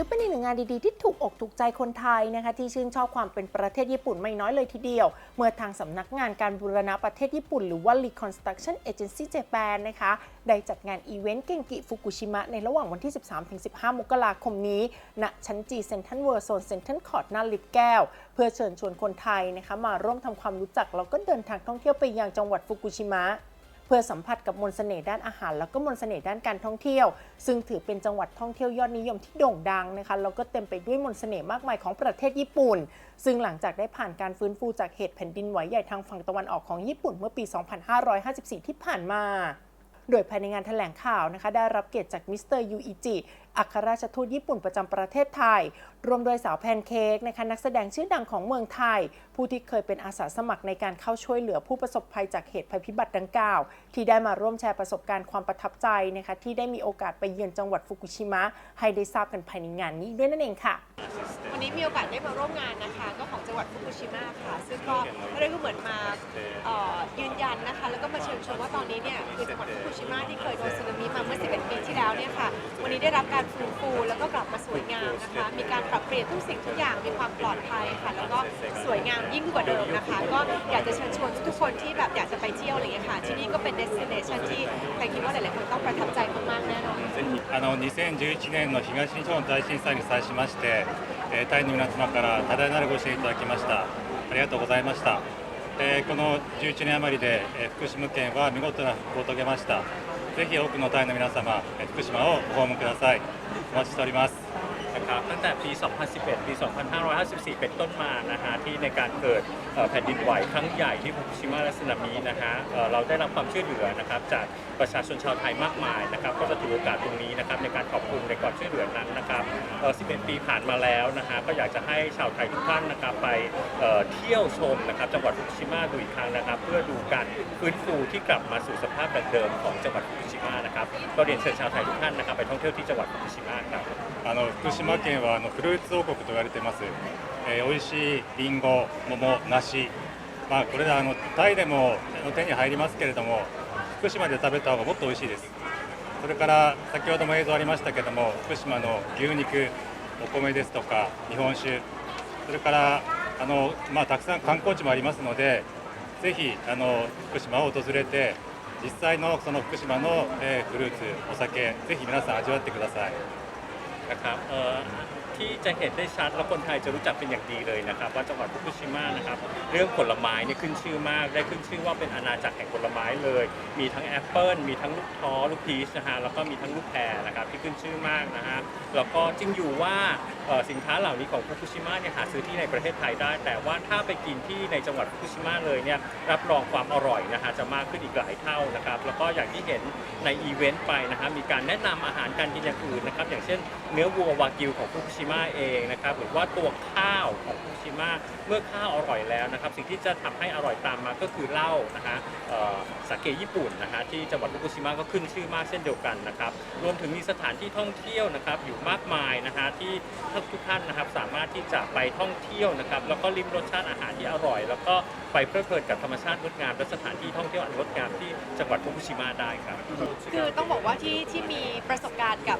ถือเป็นอีกหนึ่งงานดีๆ ที่ถูกอกถูกใจคนไทยนะคะที่ชื่นชอบความเป็นประเทศญี่ปุ่นไม่น้อยเลยทีเดียว เมื่อทางสำนักงานการบูรณะประเทศญี่ปุ่น หรือว่า Reconstruction Agency Japan นะคะได้จัดงานอีเวนต์เก่งกิฟุกุชิมะในระหว่างวันที่ 13-15 มกราคมนี้ณชั้นจีเซ็นทรัลเวิร์โซนเซ็นทรัลคอร์ดหน้าลิฟต์แก้ว เพื่อเชิญชวนคนไทยนะคะมาร่วมทำความรู้จักแล้วก็เดินทางท่องเที่ยวไปยังจังหวัดฟุกุชิมะ พื่อสัมผัสกับมนต์เสน่ห์ด้านอาหาร แล้วก็มนต์เสน่ห์ด้านการท่องเที่ยว ซึ่งถือเป็นจังหวัดท่องเที่ยวยอดนิยมที่โด่งดังนะคะแล้วก็เต็มไปด้วยมนต์เสน่ห์มากมายของประเทศญี่ปุ่น ซึ่งหลังจากได้ผ่านการฟื้นฟูจากเหตุแผ่นดินไหวใหญ่ทางฝั่งตะวันออกของญี่ปุ่นเมื่อปี 2554 ที่ผ่านมา โดยภายในงานแถลงข่าวนะคะ ได้รับเกียรติจากมิสเตอร์ยูอิจิ อัครราชทูตญี่ปุ่นประจำประเทศไทย รวมโดยสาวแพนเค้กนะคะนักแสดงชื่อดังของเมืองไทย ผู้ที่เคยเป็นอาสาสมัครในการเข้าช่วยเหลือผู้ประสบภัยจากเหตุภัยพิบัติดังกล่าว ที่ได้มาร่วมแชร์ประสบการณ์ความประทับใจนะคะที่ได้มีโอกาสไปเยือนจังหวัดฟุกุชิมะให้ได้ทราบกันภายในงานนี้ด้วยนั่นเองค่ะ วันนี้มีโอกาสได้มาร่วมงานนะคะ ก็ของจังหวัดฟุกุชิมะค่ะ ซึ่งก็เรียกว่าเหมือนมาเอ่อยืนยันนะคะ แล้วก็มาเชิญชวนว่าตอนนี้เนี่ยคือจังหวัดฟุกุชิมะที่เคยโดนสึนามิมาเมื่อ 11 ปีที่แล้วเนี่ยค่ะ วันนี้ได้รับการฟื้นฟูแล้วก็กลับมาสามนะคะ มีการปรับเปลี่ยนทุกสิ่งทุกอย่างมีความปลอดภัยค่ะ แล้วก็สวยงามยิ่งกว่าเดิมนะคะ ก็อยากจะเชิญชวนทุกๆคนที่แบบอยากจะไปเที่ยวอะไรอย่างเงี้ยค่ะ ที่นี่ก็เป็น destination ที่ใครคิดว่าหลายๆคนต้องประทับใจมากๆแน่นอน あの2011年の東日本大震災に際しまして、えータイの皆様から多大なるご支援いただきましたありがとうございました、えーこの11年余りで、えー福島県は見事な復興を遂げましたぜひ多くのタイの皆様、えー福島をご訪問くださいお待ちしております นะ ครับตั้งแต่ปี 2011 ปี 2554 เป็นต้นมานะฮะที่ในการเกิดเอ่อแผ่นดินไหวครั้งใหญ่ที่ฟุกุชิมะและสึนามินะฮะเอ่อเราได้รับความช่วยเหลือนะครับจากประชาชนชาวไทยมากมายนะครับก็จะถือโอกาสตรงนี้นะครับในการขอบคุณในความช่วยเหลือนั้นนะครับเอ่อ11 ปีผ่านมาแล้วนะฮะก็อยากจะให้ชาวไทยทุกท่านนะครับไปเอ่อเที่ยวชมนะครับจังหวัดฟุกุชิมะดูอีกครั้งนะครับ เพื่อดูการฟื้นฟูที่กลับมาสู่สภาพแบบเดิมของจังหวัดฟุกุชิมะนะครับก็เรียนเชิญชาวไทยทุกท่านนะครับไปท่องเที่ยวที่จังหวัดฟุกุชิมะครับ あの福島 県はあのフルーツ王国と言われてます、えー、美味しいりんご、桃、梨、まあ、これらあのタイでも手に入りますけれども福島で食べた方がもっと美味しいです。それから先ほども映像ありましたけども福島の牛肉お米ですとか日本酒。それからあの、まあ、たくさん観光地もありますのでぜひあの福島を訪れて実際のその福島の、えーフルーツお酒ぜひ皆さん味わってください。 นะครับเอ่อที่จะเห็นได้ชัดแล้วคนไทยจะรู้จักเป็นอย่างดีเลยนะครับว่าจังหวัดฟุกุชิมะนะครับเรื่องผลไม้เนี่ยขึ้นชื่อมากได้ขึ้นชื่อว่าเป็นอาณาจักรแห่งผลไม้เลย มีทั้งแอปเปิลมีทั้งลูกท้อลูกพีชนะฮะแล้วก็มีทั้งลูกแพรนะครับที่ขึ้นชื่อมากนะฮะแล้วก็จริงอยู่ว่าเอ่อสินค้าเหล่านี้ของฟุกุชิมะเนี่ยหาซื้อที่ในประเทศไทยได้ แต่ว่าถ้าไปกินที่ในจังหวัดฟุกุชิมะเลยเนี่ยรับรองความอร่อยนะฮะจะมากขึ้นอีกหลายเท่านะครับแล้วก็อย่างที่เห็นในอีเวนต์ไปนะฮะมีการแนะนำอาหารการกินอย่างอื่นนะครับอย่างเช่นเนื้อวัววากิวของฟุกุชิมะเองนะครับหรือว่าตัวข้าวของฟุกุชิมะเมื่อข้าวอร่อยแล้วนะครับ สิ่งที่จะทำให้อร่อยตามมาก็คือเหล้านะฮะเสาเกญี่ปุ่นนะฮะที่จังหวัดฟุกุชิมะก็ขึ้นชื่อมากเช่นเดียวกันนะครับรวมถึงมีสถานที่ท่องเที่ยวนะครับอยู่มากมายนะฮะที่ทุกท่านนะครับสามารถที่จะไปท่องเที่ยวนะครับแล้วก็ลิ้มรสชาติอาหารที่อร่อย แล้วก็ไปเพลิดเพลินกับธรรมชาติงดงามและสถานที่ท่องเที่ยวอันงดงามที่จังหวัดฟุกุชิมะได้ครับ คือต้องบอกว่าที่ที่มีประสบการณ์กับ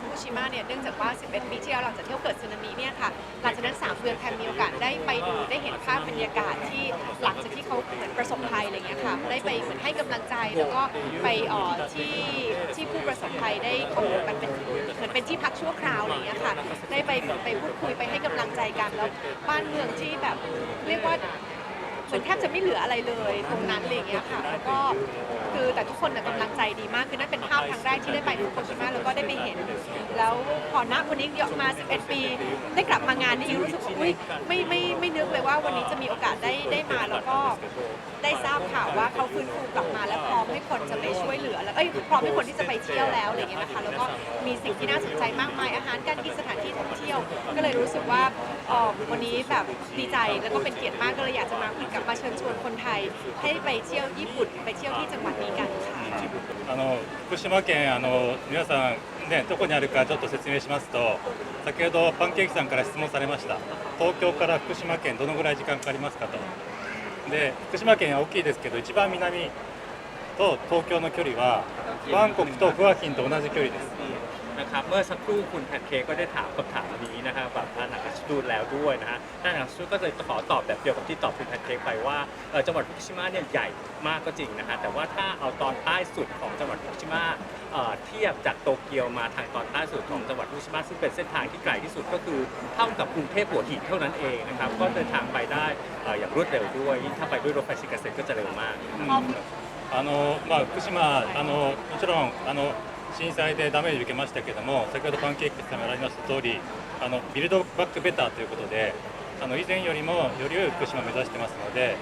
ฟุกุชิมะเนี่ยเนื่องจากว่า 11 ปีที่แล้วหลังจากเที่เขาเกิดสึนามิเนี่ยค่ะหลังจากนั้น 3 เดือนแพมมีโอกาสได้ไปดูได้เห็นภาพบรรยากาศที่หลังจากที่เขา ประสบภัยอะไรเงี้ยค่ะได้ไปเหมือนให้กำลังใจแล้วก็ไปเอ่อที่ที่ผู้ประสบภัยได้เขามันเป็นเหมือนเป็นที่พักชั่วคราวอะไรเงี้ยค่ะได้ไปเหมือนไปพูดคุยไปให้กำลังใจกันแล้วบ้านเมืองที่แบบเรียกว่า เหมือนแทบจะไม่เหลืออะไรเลยตรงนั้นอะไรอย่างเงี้ยค่ะแล้วก็คือแต่ทุกคนน่ะกำลังใจดีมากคือนั่นเป็นภาพครั้งแรกที่ได้ไปฟุกุชิมะแล้วก็ได้ไปเห็น แล้วพอณวันนี้ยอมา 11 ปี ได้กลับมางานนี่ยูรู้สึกว่าอุ้ยไม่ไม่ไม่นึกเลยว่าวันนี้จะมีโอกาสได้ได้มาแล้วก็ได้ทราบข่าวว่าเขาฟื้นฟูกลับมาแล้วพร้อมให้คนจะไปช่วยเหลือแล้วเอ้ยพร้อมให้คนที่จะไปเที่ยวแล้วอะไรอย่างเงี้ยนะคะแล้วก็มีสิ่งที่น่าสนใจมากมายอาหารการกินสถานที่ท่องเที่ยว ก็เลยรู้สึกว่าเอ่อวันนี้แบบดีใจแล้วก็เป็นเกียรติมากก็เลยอยากจะมาคุยกับมาเชิญชวนคนไทย ให้ไปเที่ยวญี่ปุ่นไปเที่ยวที่จังหวัดนี้กันค่ะ あの福島県あの皆さんねどこにあるかちょっと説明しますと先ほどパンケーキさんから質問されました東京から福島県どのぐらい時間かかりますかとで福島県は大きいですけど一番南と東京の距離はバンコクとグアヒンと同じ距離です นะครับเมื่อสักครู่คุณแพนเค้กก็ได้ถามคำถามนี้นะครับแบบท่านอาคาชิดูแล้วด้วยนะฮะท่านอาคาชิดูก็เลยขอตอบแบบเดียวกับที่ตอบคุณแพนเค้กไปว่าเอ่อจังหวัดฟุกุชิมะเนี่ยใหญ่มากก็จริงนะฮะแต่ว่าถ้าเอาตอนใต้สุดของจังหวัดฟุกุชิมะเอ่อเทียบจากโตเกียวมาทางตอนใต้สุดของจังหวัดฟุกุชิมะซึ่งเป็นเส้นทางที่ไกลที่สุดก็คือเท่ากับกรุงเทพหัวหินเท่านั้นเองนะครับก็เดินทางไปได้เอ่ออย่างรวดเร็วด้วยยิ่งถ้าไปด้วยรถไฟชินคันเซ็นก็จะเร็วมาก あのまあ、福島あの、もちろんあの 震災でダメージ受けましたけども、先ほどパンケーキさんがありました通り、あのビルドバックベターということで、あの以前よりもより良い福島を目指してますので、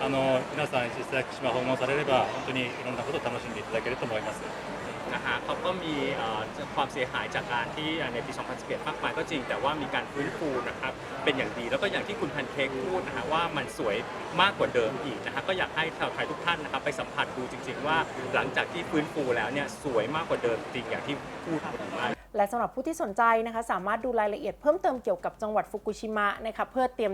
あの皆さん、実際、福島訪問されれば、本当にいろんなことを楽しんでいただけると思います。 นะฮะเขาก็มีเอ่อความเสียหายจากการที่ในปี 2011มากมายก็จริง แต่ว่ามีการฟื้นฟูนะครับเป็นอย่างดีแล้วก็อย่างที่คุณแพนเค้กพูดนะฮะว่ามันสวยมากกว่าเดิมอีกนะฮะก็อยากให้ชาวไทยทุกท่านนะครับไปสัมผัสดูจริง ๆ ว่าหลังจากที่ฟื้นฟูแล้วเนี่ยสวยมากกว่าเดิมจริงอย่างที่พูดหรือไม่และสำหรับผู้ที่สนใจนะคะ สามารถดูรายละเอียดเพิ่มเติมเกี่ยวกับจังหวัดฟุกุชิมะนะคะเพื่อเตรียม